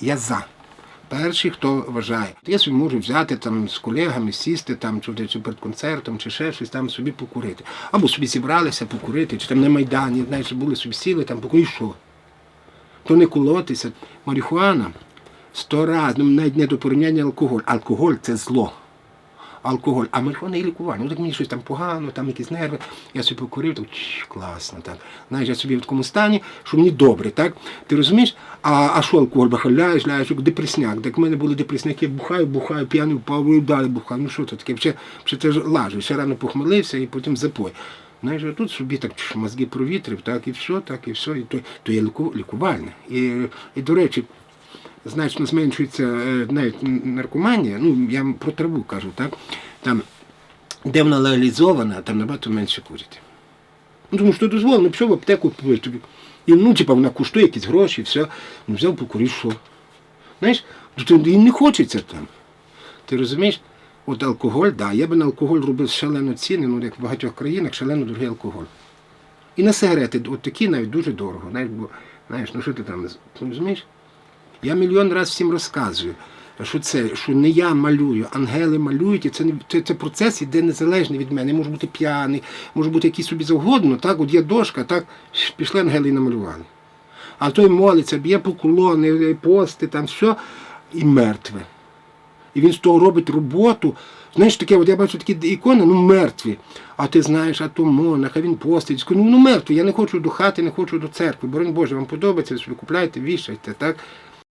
Я за. Перший, хто вважає. Я собі можу взяти там з колегами, сісти там, чи, чи перед концертом, чи ще щось там собі покурити. Або собі зібралися покурити, чи там на Майдані, знаєш, були собі сіли там, покурити, що? То не колотися. Марихуана сто разів, ну навіть не до порівняння алкоголь. Алкоголь це зло. Алкоголь, а марихуана і лікування. Ну так мені щось там погано, там якісь нерви. Я собі покурив, так класно, так. Знаєш, я собі в такому стані, що мені добре, так? Ти розумієш? А, а що алкоголь бахаляєш, ляєш, як депресняк. Так в мене були депресняки, бухаю, бухаю, п'яний впав і далі бухаю. Ну що це таке? Ще, ще це ж лажу, ще рано похмелився і потім запой. Знаєш, тут собі так мозги провітрив, так і все, так і все. І то, то є ліку, лікувальне. І, і до речі, значно зменшується е, навіть наркоманія, ну я про траву кажу, так? Там, де вона легалізована, там набагато менше курять. Ну, тому що дозволено, пішов в аптеку, тобі. І, ну, типа, вона коштує якісь гроші, все. Ну, взяв, покурив, що. Знаєш, ти- їм не хочеться там. Ти розумієш? От алкоголь, да, я би на алкоголь робив шалено ціни, ну як в багатьох країнах шалено дорогий алкоголь. І на сигарети, от такі навіть дуже дорого. Знаєш, бо, знаєш, ну що ти там, розумієш? Я мільйон разів всім розказую, що це, що не я малюю, ангели малюють, і це, це, це процес іде незалежний від мене. Я можу бути п'яний, можу бути який собі завгодно, так, от є дошка, так, пішли ангели і намалювали. А той молиться, б'є поклони, пости, там все, і мертве. І він з того робить роботу. Знаєш, таке, от я бачу такі ікони, ну мертві. А ти знаєш, а то монах, а він постить. Ну, ну мертвий, я не хочу до хати, не хочу до церкви. Боронь Боже, вам подобається, собі купляйте, вішайте, так?